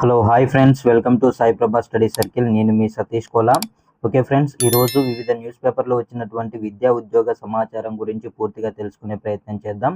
Hello hi friends. Welcome to Sai Prabha study circle. నేను మీ Satish Kola. Okay friends ఈరోజు వివిధ న్యూస్ పేపర్లో వచ్చినటువంటి విద్యా ఉద్యోగ సమాచారం గురించి పూర్తిగా తెలుసుకునే ప్రయత్నం చేద్దాం.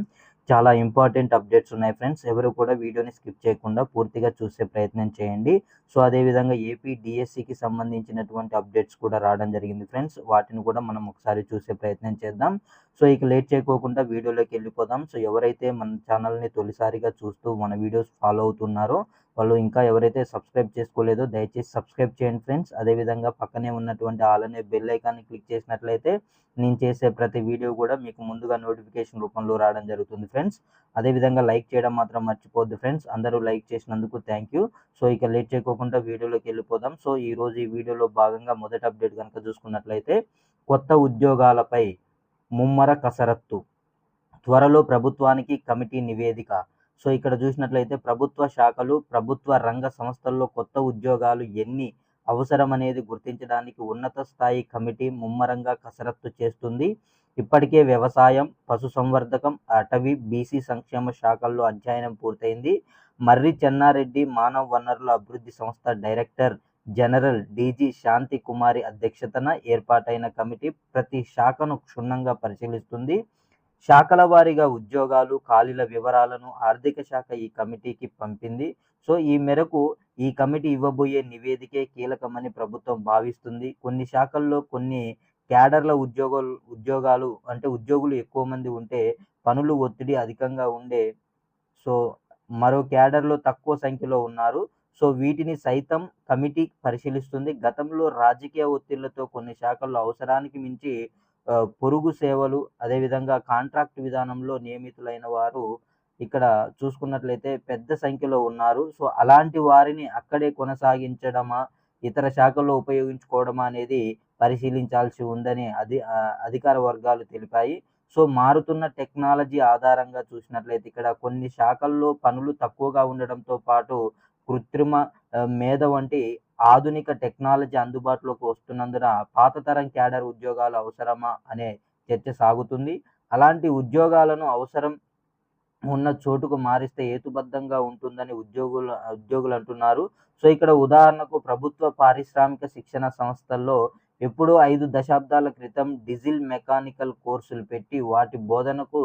చాలా ఇంపార్టెంట్ అప్డేట్స్ ఉన్నాయి ఫ్రెండ్స్. ఎవరు కూడా వీడియోని స్కిప్ చేయకుండా పూర్తిగా చూసే ప్రయత్నం చేయండి. సో అదేవిధంగా ఏపీ డిఎస్సికి సంబంధించినటువంటి అప్డేట్స్ కూడా రావడం జరిగింది ఫ్రెండ్స్. వాటిని కూడా మనం ఒకసారి చూసే ప్రయత్నం చేద్దాం. సో ఇక లేట్ చేయకోకుండా వీడియోలోకి వెళ్ళిపోదాం. సో ఎవరైతే మన ఛానల్ని తొలిసారిగా చూస్తూ మన వీడియోస్ ఫాలో అవుతున్నారో వాళ్ళు ఇంకా ఎవరైతే సబ్స్క్రైబ్ చేసుకోలేదో దయచేసి సబ్స్క్రైబ్ చేయండి ఫ్రెండ్స్. అదేవిధంగా పక్కనే ఉన్నటువంటి ఆల్ అనే బెల్ ఐకాన్ని క్లిక్ చేసినట్లయితే నేను చేసే ప్రతి వీడియో కూడా మీకు ముందుగా నోటిఫికేషన్ రూపంలో రావడం జరుగుతుంది ఫ్రెండ్స్. అదేవిధంగా లైక్ చేయడం మాత్రం మర్చిపోద్దు ఫ్రెండ్స్. అందరూ లైక్ చేసినందుకు థ్యాంక్ యూ సో ఇక లేట్ చేయకోకుండా వీడియోలోకి వెళ్ళిపోదాం. సో ఈ రోజు ఈ వీడియోలో భాగంగా మొదటి అప్డేట్ కనుక చూసుకున్నట్లయితే కొత్త ఉద్యోగాలపై ముమ్మర కసరత్తు. త్వరలో ప్రభుత్వానికి కమిటీ నివేదిక. సో ఇక్కడ చూసినట్లయితే ప్రభుత్వ శాఖలు ప్రభుత్వ రంగ సంస్థల్లో కొత్త ఉద్యోగాలు ఎన్ని అవసరం అనేది గుర్తించడానికి ఉన్నత స్థాయి కమిటీ ముమ్మరంగా కసరత్తు చేస్తుంది. ఇప్పటికే వ్యవసాయం పశుసంవర్ధకం అటవీ బీసీ సంక్షేమ శాఖల్లో అధ్యయనం పూర్తయింది. మర్రి చెన్నారెడ్డి మానవ వనరుల అభివృద్ధి సంస్థ director general DG Shanti Kumari అధ్యక్షతన ఏర్పాటైన కమిటీ ప్రతి శాఖను క్షుణ్ణంగా పరిశీలిస్తుంది. శాఖల వారీగా ఉద్యోగాలు ఖాళీల వివరాలను ఆర్థిక శాఖ ఈ కమిటీకి పంపింది. సో ఈ మేరకు ఈ కమిటీ ఇవ్వబోయే నివేదికే కీలకమని ప్రభుత్వం భావిస్తుంది. కొన్ని శాఖల్లో కొన్ని క్యాడర్ల ఉద్యోగాలు ఉద్యోగాలు అంటే ఉద్యోగులు ఎక్కువ మంది ఉంటే పనులు ఒత్తిడి అధికంగా ఉండే సో మరో క్యాడర్లో తక్కువ సంఖ్యలో ఉన్నారు. సో వీటిని సైతం కమిటీ పరిశీలిస్తుంది. గతంలో రాజకీయ ఒత్తిళ్ళతో కొన్ని శాఖల్లో అవసరానికి మించి పొరుగు సేవలు అదేవిధంగా కాంట్రాక్ట్ విధానంలో నియమితులైన వారు ఇక్కడ చూసుకున్నట్లయితే పెద్ద సంఖ్యలో ఉన్నారు. సో అలాంటి వారిని అక్కడే కొనసాగించడమా ఇతర శాఖల్లో ఉపయోగించుకోవడమా అనేది పరిశీలించాల్సి ఉందని అధి అధికార వర్గాలు తెలిపాయి. సో మారుతున్న టెక్నాలజీ ఆధారంగా చూసినట్లయితే ఇక్కడ కొన్ని శాఖల్లో పనులు తక్కువగా ఉండడంతో పాటు కృత్రిమ మేధ వంటి ఆధునిక టెక్నాలజీ అందుబాటులోకి వస్తున్నందున పాత తరం క్యాడర్ ఉద్యోగాలు అవసరమా అనే చర్చ సాగుతుంది. అలాంటి ఉద్యోగాలను అవసరం ఉన్న చోటుకు మారిస్తే హేతుబద్ధంగా ఉంటుందని ఉద్యోగులు ఉద్యోగులు అంటున్నారు. సో ఇక్కడ ఉదాహరణకు ప్రభుత్వ పారిశ్రామిక శిక్షణ సంస్థల్లో ఎప్పుడో ఐదు దశాబ్దాల క్రితం డిజిల్ మెకానికల్ కోర్సులు పెట్టి వాటి బోధనకు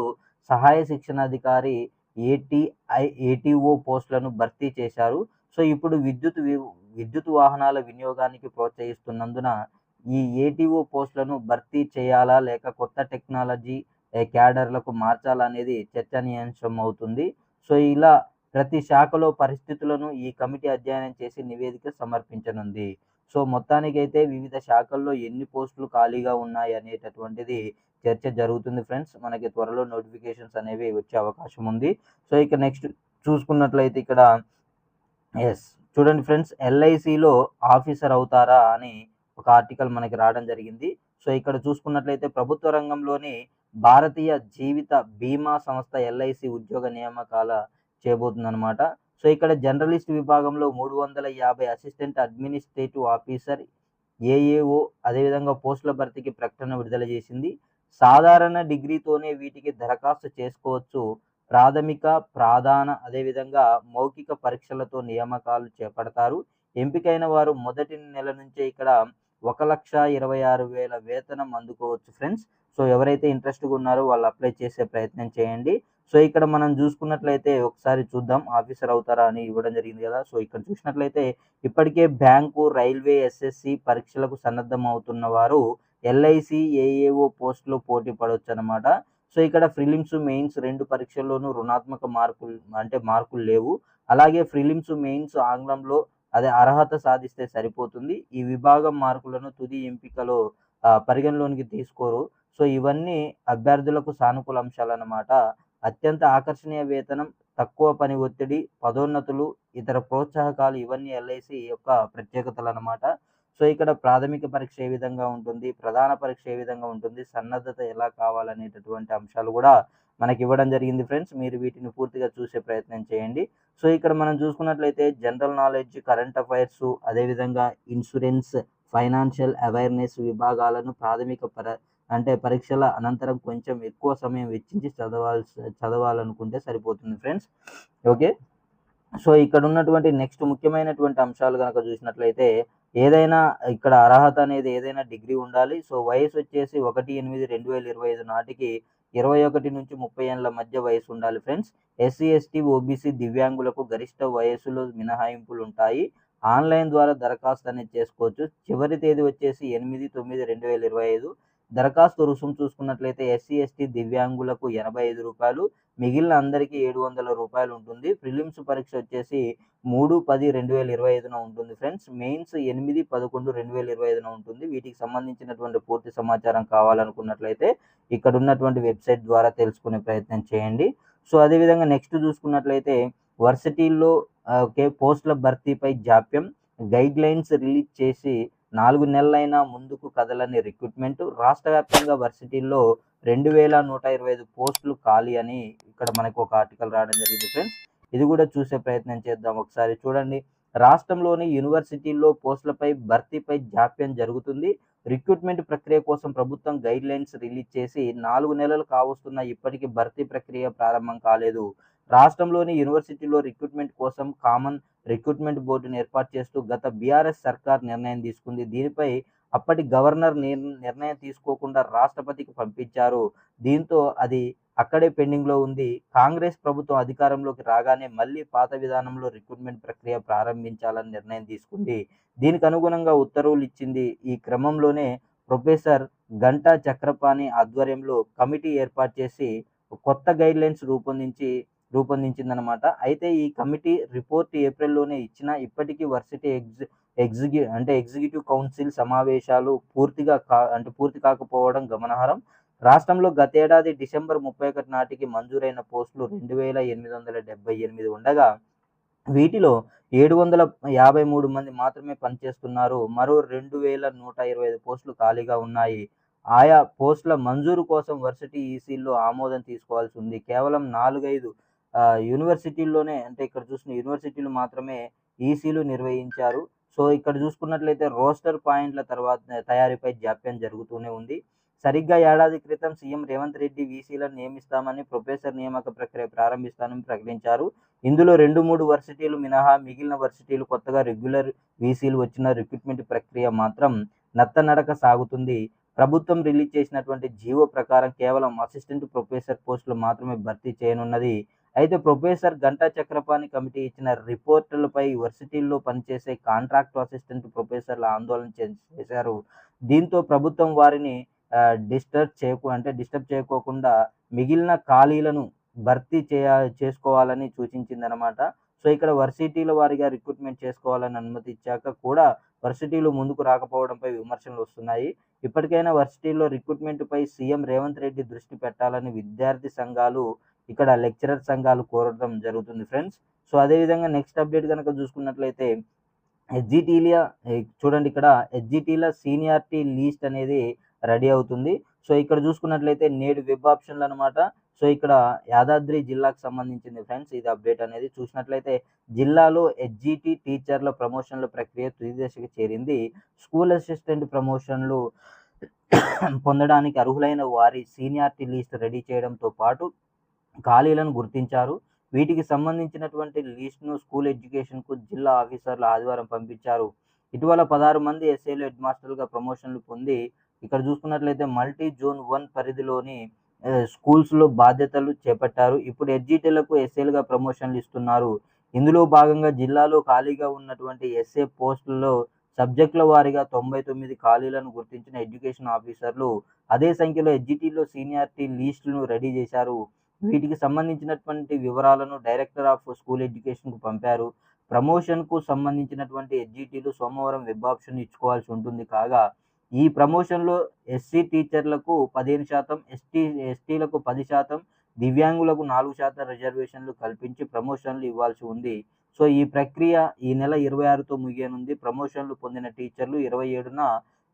సహాయ శిక్షణాధికారి ఏటీఐ ఏటీఓ పోస్టులను భర్తీ చేశారు. సో ఇప్పుడు విద్యుత్ విద్యుత్ వాహనాల వినియోగానికి ప్రోత్సహిస్తున్నందున ఈ ఏటీఓ పోస్టులను భర్తీ చేయాలా లేక కొత్త టెక్నాలజీ క్యాడర్లకు మార్చాలా అనేది చర్చనీయాంశం అవుతుంది సో ఇలా ప్రతి శాఖలో పరిస్థితులను ఈ కమిటీ అధ్యయనం చేసి నివేదిక సమర్పించనుంది. సో మొత్తానికైతే వివిధ శాఖల్లో ఎన్ని పోస్టులు ఖాళీగా ఉన్నాయి అనేటటువంటిది చర్చ జరుగుతుంది ఫ్రెండ్స్. మనకి త్వరలో నోటిఫికేషన్స్ అనేవి వచ్చే అవకాశం ఉంది సో ఇక నెక్స్ట్ చూసుకున్నట్లయితే ఇక్కడ ఎస్ చూడండి ఫ్రెండ్స్ ఎల్ఐసిలో ఆఫీసర్ అవుతారా అని ఒక ఆర్టికల్ మనకి రావడం జరిగింది. సో ఇక్కడ చూసుకున్నట్లయితే ప్రభుత్వ రంగంలోని భారతీయ జీవిత బీమా సంస్థ ఎల్ఐసి ఉద్యోగ నియామకాల చేయబోతుందన్నమాట. సో ఇక్కడ జర్నలిస్ట్ విభాగంలో మూడు వందల యాభై అసిస్టెంట్ అడ్మినిస్ట్రేటివ్ ఆఫీసర్ ఏఏఓ అదేవిధంగా పోస్టుల భర్తీకి ప్రకటన విడుదల చేసింది. సాధారణ డిగ్రీతోనే వీటికి దరఖాస్తు చేసుకోవచ్చు ప్రాథమిక ప్రధాన అదేవిధంగా మౌఖిక పరీక్షలతో నియామకాలు చేపడతారు. ఎంపికైన వారు మొదటి నెల నుంచే ఇక్కడ ఒక లక్ష ఇరవై ఆరు వేల వేతనం అందుకోవచ్చు ఫ్రెండ్స్. సో ఎవరైతే ఇంట్రెస్ట్గా ఉన్నారో వాళ్ళు అప్లై చేసే ప్రయత్నం చేయండి. సో ఇక్కడ మనం చూసుకున్నట్లయితే ఒకసారి చూద్దాం ఆఫీసర్ అవుతారా అని ఇవ్వడం జరిగింది కదా. సో ఇక్కడ చూసినట్లయితే ఇప్పటికే బ్యాంకు రైల్వే ఎస్ఎస్సి పరీక్షలకు సన్నద్ధం అవుతున్న వారు ఎల్ఐసి ఏఏఓ పోస్టులో పోటీ పడవచ్చు అనమాట సో ఇక్కడ ప్రిలిమ్స్ మెయిన్స్ రెండు పరీక్షల్లోనూ రుణాత్మక మార్కులు అంటే మార్కులు లేవు. అలాగే ప్రిలిమ్స్ మెయిన్స్ ఆంగ్లంలో అదే అర్హత సాధిస్తే సరిపోతుంది. ఈ విభాగం మార్కులను తుది ఎంపికలో పరిగణలోనికి తీసుకోరు. సో ఇవన్నీ అభ్యర్థులకు సానుకూల అంశాలు అన్నమాట. అత్యంత ఆకర్షణీయ వేతనం తక్కువ పని ఒత్తిడి పదోన్నతులు ఇతర ప్రోత్సాహకాలు ఇవన్నీ ఎల్ఐసి యొక్క ప్రత్యేకతలు అన్నమాట. సో ఇక్కడ ప్రాథమిక పరీక్ష ఏ విధంగా ఉంటుంది? ప్రధాన పరీక్ష ఏ విధంగా ఉంటుంది? సన్నద్ధత ఎలా కావాలనేటటువంటి అంశాలు కూడా మనకి ఇవ్వడం జరిగింది ఫ్రెండ్స్. మీరు వీటిని పూర్తిగా చూసే ప్రయత్నం చేయండి. సో ఇక్కడ మనం చూసుకున్నట్లయితే జనరల్ నాలెడ్జ్ కరెంట్ అఫైర్స్ అదేవిధంగా ఇన్సూరెన్స్ ఫైనాన్షియల్ అవేర్నెస్ విభాగాలను ప్రాథమిక పర అంటే పరీక్షల అనంతరం కొంచెం ఎక్కువ సమయం వెచ్చించి చదవాల్సి చదవాలనుకుంటే సరిపోతుంది ఫ్రెండ్స్. ఓకే? సో ఇక్కడ ఉన్నటువంటి నెక్స్ట్ ముఖ్యమైనటువంటి అంశాలు కనుక చూసినట్లయితే ఏదైనా ఇక్కడ అర్హత అనేది ఏదైనా డిగ్రీ ఉండాలి. సో వయసు వచ్చేసి ఒకటి ఎనిమిది రెండు వేల ఇరవై ఐదు నాటికి ఇరవై ఒకటి నుంచి ముప్పై ఏళ్ళ మధ్య వయసు ఉండాలి ఫ్రెండ్స్. ఎస్సీ ఎస్టీ ఓబీసీ దివ్యాంగులకు గరిష్ట వయసులో మినహాయింపులు ఉంటాయి. ఆన్లైన్ ద్వారా దరఖాస్తు అనేది చేసుకోవచ్చు. చివరి తేదీ వచ్చేసి ఎనిమిది తొమ్మిది రెండు వేల ఇరవై ఐదు. దరఖాస్తు రుసుము చూసుకున్నట్లయితే ఎస్సీ ఎస్టీ దివ్యాంగులకు ఎనభై ఐదు రూపాయలు మిగిలిన అందరికీ ఏడు వందల రూపాయలు ఉంటుంది. ప్రిలిమ్స్ పరీక్ష వచ్చేసి మూడు పది రెండు వేల ఇరవై ఐదున ఉంటుంది ఫ్రెండ్స్. మెయిన్స్ ఎనిమిది పదకొండు రెండు వేల ఇరవై ఐదున ఉంటుంది. వీటికి సంబంధించినటువంటి పూర్తి సమాచారం కావాలనుకున్నట్లయితే ఇక్కడ ఉన్నటువంటి వెబ్సైట్ ద్వారా తెలుసుకునే ప్రయత్నం చేయండి. సో అదేవిధంగా నెక్స్ట్ చూసుకున్నట్లయితే వర్సిటీల్లో ఓకే పోస్టుల భర్తీపై జాప్యం గైడ్ లైన్స్ రిలీజ్ చేసి నాలుగు నెలలైనా ముందుకు కదలని రిక్రూట్మెంట్. రాష్ట్ర వ్యాప్తంగా వర్సిటీల్లో రెండు వేల నూట ఇరవై ఐదు పోస్టులు ఖాళీ అని ఇక్కడ మనకు ఒక ఆర్టికల్ రావడం జరిగింది ఫ్రెండ్స్. ఇది కూడా చూసే ప్రయత్నం చేద్దాం ఒకసారి చూడండి. రాష్ట్రంలోని యూనివర్సిటీల్లో పోస్టులపై భర్తీపై జాప్యం జరుగుతుంది. రిక్రూట్మెంట్ ప్రక్రియ కోసం ప్రభుత్వం గైడ్ లైన్స్ రిలీజ్ చేసి నాలుగు నెలలు కావస్తున్న ఇప్పటికీ భర్తీ ప్రక్రియ ప్రారంభం కాలేదు. రాష్ట్రంలోని యూనివర్సిటీలో రిక్రూట్మెంట్ కోసం కామన్ రిక్రూట్మెంట్ బోర్డును ఏర్పాటు చేస్తూ గత బీఆర్ఎస్ సర్కార్ నిర్ణయం తీసుకుంది. దీనిపై అప్పటి గవర్నర్ నిర్ణయం తీసుకోకుండా రాష్ట్రపతికి పంపించారు. దీంతో అది అక్కడే పెండింగ్లో ఉంది. కాంగ్రెస్ ప్రభుత్వం అధికారంలోకి రాగానే మళ్ళీ పాత విధానంలో రిక్రూట్మెంట్ ప్రక్రియ ప్రారంభించాలని నిర్ణయం తీసుకుంది. దీనికి అనుగుణంగా ఉత్తర్వులు ఇచ్చింది. ఈ క్రమంలోనే ప్రొఫెసర్ గంటా చక్రపాణి ఆధ్వర్యంలో కమిటీ ఏర్పాటు చేసి కొత్త గైడ్లైన్స్ రూపొందించి రూపొందించిందనమాట అయితే ఈ కమిటీ రిపోర్ట్ ఏప్రిల్లోనే ఇచ్చిన ఇప్పటికీ వర్సిటీ ఎగ్జి ఎగ్జిక్యూ అంటే ఎగ్జిక్యూటివ్ కౌన్సిల్ సమావేశాలు పూర్తిగా కా అంటే పూర్తి కాకపోవడం గమనార్హం. రాష్ట్రంలో గతేడాది డిసెంబర్ ముప్పై ఒకటి నాటికి మంజూరైన పోస్టులు రెండు వేల ఎనిమిది వందల డెబ్బై ఎనిమిది ఉండగా వీటిలో ఏడు వందల యాభై మూడు మంది మాత్రమే పనిచేస్తున్నారు. మరో రెండు వేల నూట ఇరవై ఐదు పోస్టులు ఖాళీగా ఉన్నాయి. ఆయా పోస్టుల మంజూరు కోసం వర్సిటీ ఈసీల్లో ఆమోదం తీసుకోవాల్సి ఉంది. కేవలం నాలుగైదు యూనివర్సిటీల్లోనే అంటే ఇక్కడ చూసిన యూనివర్సిటీలు మాత్రమే ఈసీలు నిర్వహించారు. సో ఇక్కడ చూసుకున్నట్లయితే రోస్టర్ పాయింట్ల తర్వాత తయారీపై జాప్యం జరుగుతూనే ఉంది. సరిగ్గా ఏడాది క్రితం సీఎం రేవంత్ రెడ్డి వీసీలను నియమిస్తామని ప్రొఫెసర్ నియామక ప్రక్రియ ప్రారంభిస్తానని ప్రకటించారు. ఇందులో రెండు మూడు వర్సిటీలు మినహా మిగిలిన వర్సిటీలు కొత్తగా రెగ్యులర్ వీసీలు వచ్చిన రిక్రూట్మెంట్ ప్రక్రియ మాత్రం నత్తనడక సాగుతుంది. ప్రభుత్వం రిలీజ్ చేసినటువంటి జీవో ప్రకారం కేవలం అసిస్టెంట్ ప్రొఫెసర్ పోస్టులు మాత్రమే భర్తీ చేయనున్నది అయితే ప్రొఫెసర్ గంటా చక్రపాణి కమిటీ ఇచ్చిన రిపోర్టులపై వర్సిటీల్లో పనిచేసే కాంట్రాక్ట్ అసిస్టెంట్ ప్రొఫెసర్లు ఆందోళన చేశారు. దీంతో ప్రభుత్వం వారిని డిస్టర్బ్ చేయకు అంటే డిస్టర్బ్ చేయకోకుండా మిగిలిన ఖాళీలను భర్తీ చేయ చేసుకోవాలని సూచించిందనమాట సో ఇక్కడ వర్సిటీల వారిగా రిక్రూట్మెంట్ చేసుకోవాలని అనుమతి ఇచ్చాక కూడా వర్సిటీలు ముందుకు రాకపోవడంపై విమర్శలు వస్తున్నాయి. ఇప్పటికైనా వర్సిటీల్లో రిక్రూట్మెంట్పై సీఎం రేవంత్ రెడ్డి దృష్టి పెట్టాలని విద్యార్థి సంఘాలు ఇక్కడ లెక్చరర్ సంఘాలు కోరడం జరుగుతుంది ఫ్రెండ్స్. సో అదేవిధంగా నెక్స్ట్ అప్డేట్ కనుక చూసుకున్నట్లయితే ఎస్జిటీలియా చూడండి ఇక్కడ హెచ్జిటీల సీనియారిటీ లీస్ట్ అనేది రెడీ అవుతుంది. సో ఇక్కడ చూసుకున్నట్లయితే నేడు వెబ్ ఆప్షన్లు అనమాట సో ఇక్కడ యాదాద్రి జిల్లాకు సంబంధించింది ఫ్రెండ్స్ ఇది అప్డేట్ అనేది. చూసినట్లయితే జిల్లాలో హెచ్జిటి టీచర్ల ప్రమోషన్ల ప్రక్రియ తుది దశకు చేరింది. స్కూల్ అసిస్టెంట్ ప్రమోషన్లు పొందడానికి అర్హులైన వారి సీనియారిటీ లిస్ట్ రెడీ చేయడంతో పాటు ఖాళీలను గుర్తించారు. వీటికి సంబంధించినటువంటి లిస్ట్ను స్కూల్ ఎడ్యుకేషన్కు జిల్లా ఆఫీసర్లు ఆదివారం పంపించారు. ఇటీవల పదహారు మంది ఎస్ఏలు హెడ్ మాస్టర్లుగా ప్రమోషన్లు పొంది ఇక్కడ చూసుకున్నట్లయితే మల్టీ జోన్ వన్ పరిధిలోని స్కూల్స్లో బాధ్యతలు చేపట్టారు. ఇప్పుడు ఎడ్జిటీలకు ఎస్ఏలుగా ప్రమోషన్లు ఇస్తున్నారు. ఇందులో భాగంగా జిల్లాలో ఖాళీగా ఉన్నటువంటి ఎస్ఏ పోస్టుల్లో సబ్జెక్టుల వారీగా తొంభై తొమ్మిది ఖాళీలను గుర్తించిన ఎడ్యుకేషన్ ఆఫీసర్లు అదే సంఖ్యలో ఎడ్జిటీలో సీనియారిటీ లీస్టులను రెడీ చేశారు. వీటికి సంబంధించినటువంటి వివరాలను డైరెక్టర్ ఆఫ్ స్కూల్ ఎడ్యుకేషన్కు పంపారు. ప్రమోషన్కు సంబంధించినటువంటి ఎస్జిటీలు సోమవారం వెబ్ ఆప్షన్ ఇచ్చుకోవాల్సి ఉంటుంది. కాగా ఈ ప్రమోషన్లో ఎస్సీ టీచర్లకు పదిహేను శాతం ఎస్టీ ఎస్టీలకు పది శాతం దివ్యాంగులకు నాలుగు శాతం రిజర్వేషన్లు కల్పించి ప్రమోషన్లు ఇవ్వాల్సి ఉంది. సో ఈ ప్రక్రియ ఈ నెల ఇరవై ఆరుతో ముగియనుంది. ప్రమోషన్లు పొందిన టీచర్లు ఇరవై ఏడున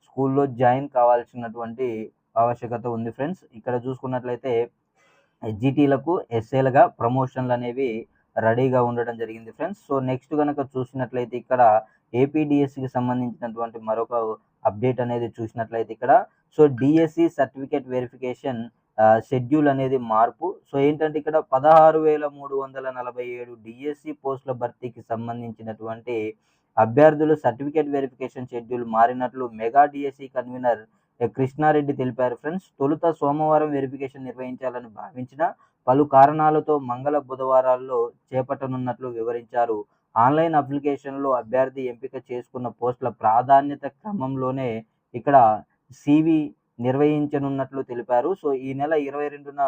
స్కూల్లో జాయిన్ కావాల్సినటువంటి ఆవశ్యకత ఉంది ఫ్రెండ్స్. ఇక్కడ చూసుకున్నట్లయితే జీటీలకు ఎస్ఏలుగా ప్రమోషన్లు అనేవి రెడీగా ఉండడం జరిగింది ఫ్రెండ్స్. సో నెక్స్ట్ కనుక చూసినట్లయితే ఇక్కడ ఏపీడిఎస్సికి సంబంధించినటువంటి మరొక అప్డేట్ అనేది చూసినట్లయితే ఇక్కడ. So DSC certificate verification schedule అనేది మార్పు. సో ఏంటంటే ఇక్కడ పదహారు వేల మూడు వందల నలభై ఏడు డిఎస్సి పోస్టుల భర్తీకి సంబంధించినటువంటి అభ్యర్థులు సర్టిఫికేట్ వెరిఫికేషన్ షెడ్యూల్ మారినట్లు మెగా డిఎస్సి కన్వీనర్ కృష్ణారెడ్డి తెలిపారు ఫ్రెండ్స్ తొలుత సోమవారం వెరిఫికేషన్ నిర్వహించాలని భావించిన పలు కారణాలతో మంగళ బుధవారాల్లో చేపట్టనున్నట్లు వివరించారు. ఆన్లైన్ అప్లికేషన్లో అభ్యర్థి ఎంపిక చేసుకున్న పోస్టుల ప్రాధాన్యత క్రమంలోనే ఇక్కడ సివి నిర్వహించనున్నట్లు తెలిపారు. సో ఈ నెల ఇరవై రెండున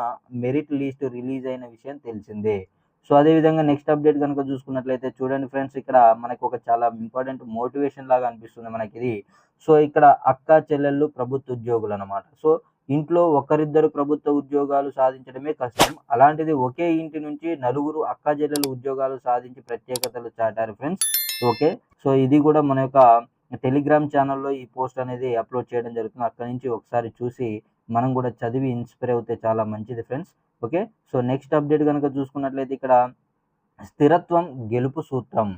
మెరిట్ లిస్ట్ రిలీజ్ అయిన విషయం తెలిసిందే. సో అదేవిధంగా నెక్స్ట్ అప్డేట్ కనుక చూసుకున్నట్లయితే చూడండి ఫ్రెండ్స్ ఇక్కడ మనకు ఒక చాలా ఇంపార్టెంట్ మోటివేషన్ లాగా అనిపిస్తుంది మనకి ఇది సో ఇక్కడ అక్క చెల్లెళ్ళు ప్రభుత్వ ఉద్యోగులు అనమాట సో ఇంట్లో ఒకరిద్దరు ప్రభుత్వ ఉద్యోగాలు సాధించడమే కష్టం. అలాంటిది ఒకే ఇంటి నుంచి నలుగురు అక్క చెల్లెలు ఉద్యోగాలు సాధించి ప్రత్యేకతలు చాటారు ఫ్రెండ్స్ ఓకే? సో ఇది కూడా మన యొక్క టెలిగ్రామ్ ఛానల్లో ఈ పోస్ట్ అనేది అప్లోడ్ చేయడం జరుగుతుంది. అక్కడి నుంచి ఒకసారి చూసి మనం కూడా చదివి ఇన్స్పైర్ అవుతే చాలా మంచిది friends okay so next update కనుక చూసుకున్నట్లయితే ఇక్కడ స్థిరత్వం గెలుపు సూత్రం.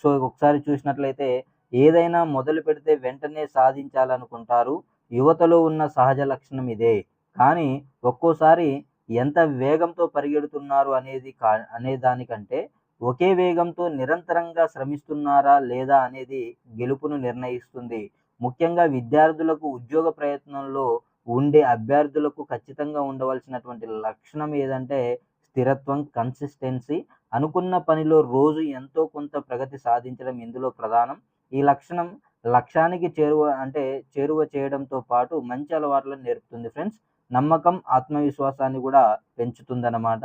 సో ఒకసారి చూసినట్లయితే ఏదైనా మొదలు పెడితే వెంటనే సాధించాలనుకుంటారు. యువతలో ఉన్న సహజ లక్షణం ఇదే. కానీ ఒక్కోసారి ఎంత వేగంతో పరిగెడుతున్నారు అనేది కా అనే దానికంటే ఒకే వేగంతో నిరంతరంగా శ్రమిస్తున్నారా లేదా అనేది గెలుపును నిర్ణయిస్తుంది. ముఖ్యంగా విద్యార్థులకు ఉద్యోగ ప్రయత్నంలో ఉండే అభ్యర్థులకు ఖచ్చితంగా ఉండవలసినటువంటి లక్షణం ఏదంటే స్థిరత్వం కన్సిస్టెన్సీ అనుకున్న పనిలో రోజు ఎంతో కొంత ప్రగతి సాధించడం ఇందులో ప్రధానం. ఈ లక్షణం లక్ష్యానికి చేరువ అంటే చేరువ చేయడంతో పాటు మంచి అలవాట్లను నేర్పుతుంది ఫ్రెండ్స్. నమ్మకం ఆత్మవిశ్వాసాన్ని కూడా పెంచుతుందన్నమాట.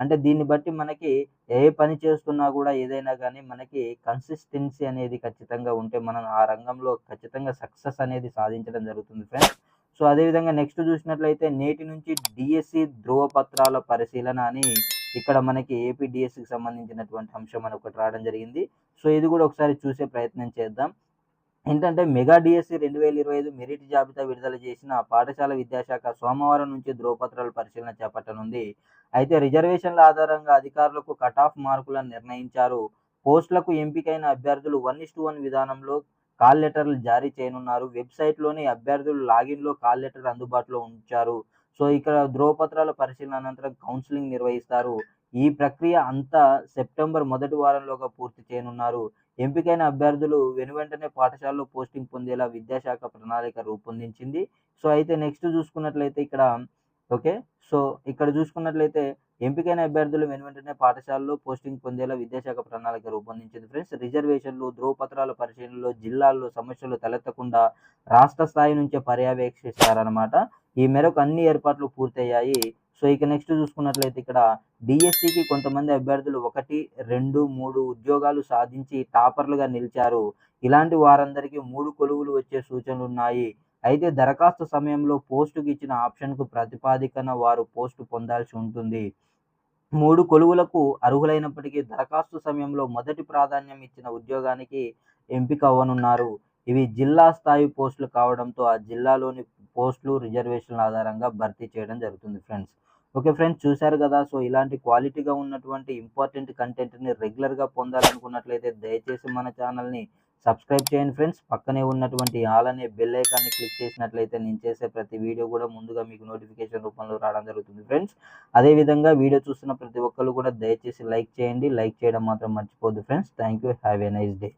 అంటే దీన్ని బట్టి మనకి ఏ పని చేస్తున్నా కూడా ఏదైనా కానీ మనకి కన్సిస్టెన్సీ అనేది ఖచ్చితంగా ఉంటే మనం ఆ రంగంలో ఖచ్చితంగా సక్సెస్ అనేది సాధించడం జరుగుతుంది ఫ్రెండ్స్. సో అదేవిధంగా నెక్స్ట్ చూసినట్లయితే నేటి నుంచి డిఎస్సి ధృవపత్రాల పరిశీలన అని ఇక్కడ మనకి ఏపీ డిఎస్సికి సంబంధించినటువంటి అంశం అని ఒకటి రావడం జరిగింది. సో ఇది కూడా ఒకసారి చూసే ప్రయత్నం చేద్దాం. ఏంటంటే మెగా డిఎస్సి రెండు వేల ఇరవై ఐదు మెరిట్ జాబితా విడుదల చేసిన పాఠశాల విద్యాశాఖ సోమవారం నుంచి ధ్రువపత్రాల పరిశీలన చేపట్టనుంది. అయితే రిజర్వేషన్ల ఆధారంగా అధికారులకు కట్ ఆఫ్ మార్కులను నిర్ణయించారు. పోస్టులకు ఎంపికైన అభ్యర్థులు వన్ ఇస్ వన్ విధానంలో కాల్ లెటర్లు జారీ చేయనున్నారు. వెబ్సైట్లోని అభ్యర్థులు లాగిన్లో కాల్ లెటర్ అందుబాటులో ఉంచారు. సో ఇక్కడ ధ్రువపత్రాల పరిశీలన అనంతరం కౌన్సిలింగ్ నిర్వహిస్తారు. ఈ ప్రక్రియ అంతా సెప్టెంబర్ మొదటి వారంలోగా పూర్తి చేయనున్నారు. ఎంపికైన అభ్యర్థులు వెనువెంటనే పాఠశాలలో పోస్టింగ్ పొందేలా విద్యాశాఖ ప్రణాళిక రూపొందించింది. సో అయితే నెక్స్ట్ చూసుకున్నట్లయితే ఇక్కడ ఓకే? సో ఇక్కడ చూసుకున్నట్లయితే ఎంపికైన అభ్యర్థులు వెనువెంటనే పాఠశాలలో పోస్టింగ్ పొందేలా విద్యాశాఖ ప్రణాళిక రూపొందించింది ఫ్రెండ్స్. రిజర్వేషన్లు ధ్రువపత్రాల పరిశీలనలో జిల్లాల్లో సమస్యలు తలెత్తకుండా రాష్ట్ర స్థాయి నుంచే పర్యవేక్షిస్తారనమాట ఈ మేరకు అన్ని ఏర్పాట్లు పూర్తయ్యాయి. సో ఇక నెక్స్ట్ చూసుకున్నట్లయితే ఇక్కడ డిఎస్సికి కొంతమంది అభ్యర్థులు ఒకటి రెండు మూడు ఉద్యోగాలు సాధించి టాపర్లుగా నిలిచారు. ఇలాంటి వారందరికీ మూడు కొలువులు వచ్చే సూచనలు ఉన్నాయి. అయితే దరఖాస్తు సమయంలో పోస్టుకి ఇచ్చిన ఆప్షన్కు ప్రతిపాదికన వారు పోస్టు పొందాల్సి ఉంటుంది. మూడు కొలువులకు అర్హులైనప్పటికీ దరఖాస్తు సమయంలో మొదటి ప్రాధాన్యం ఇచ్చిన ఉద్యోగానికి ఎంపిక అవ్వనున్నారు. ఇవి జిల్లా స్థాయి పోస్టులు కావడంతో ఆ జిల్లాలోని పోస్టులు రిజర్వేషన్ల ఆధారంగా భర్తీ చేయడం జరుగుతుంది ఫ్రెండ్స్. ఓకే ఫ్రెండ్స్ చూశారు కదా? సో ఇలాంటి క్వాలిటీగా ఉన్నటువంటి ఇంపార్టెంట్ కంటెంట్ని రెగ్యులర్గా పొందాలనుకున్నట్లయితే దయచేసి మన ఛానల్ని సబ్స్క్రైబ్ చేయండి ఫ్రెండ్స్. పక్కనే ఉన్నటువంటి ఆల్ అనే బెల్ ఐకాన్ని క్లిక్ చేసినట్లయితే నేను చేసే ప్రతి వీడియో కూడా ముందుగా మీకు నోటిఫికేషన్ రూపంలో రావడం జరుగుతుంది ఫ్రెండ్స్. అదేవిధంగా వీడియో చూస్తున్న ప్రతి ఒక్కరు కూడా దయచేసి లైక్ చేయండి. లైక్ చేయడం మాత్రం మర్చిపోద్దు friends. Thank you have a nice day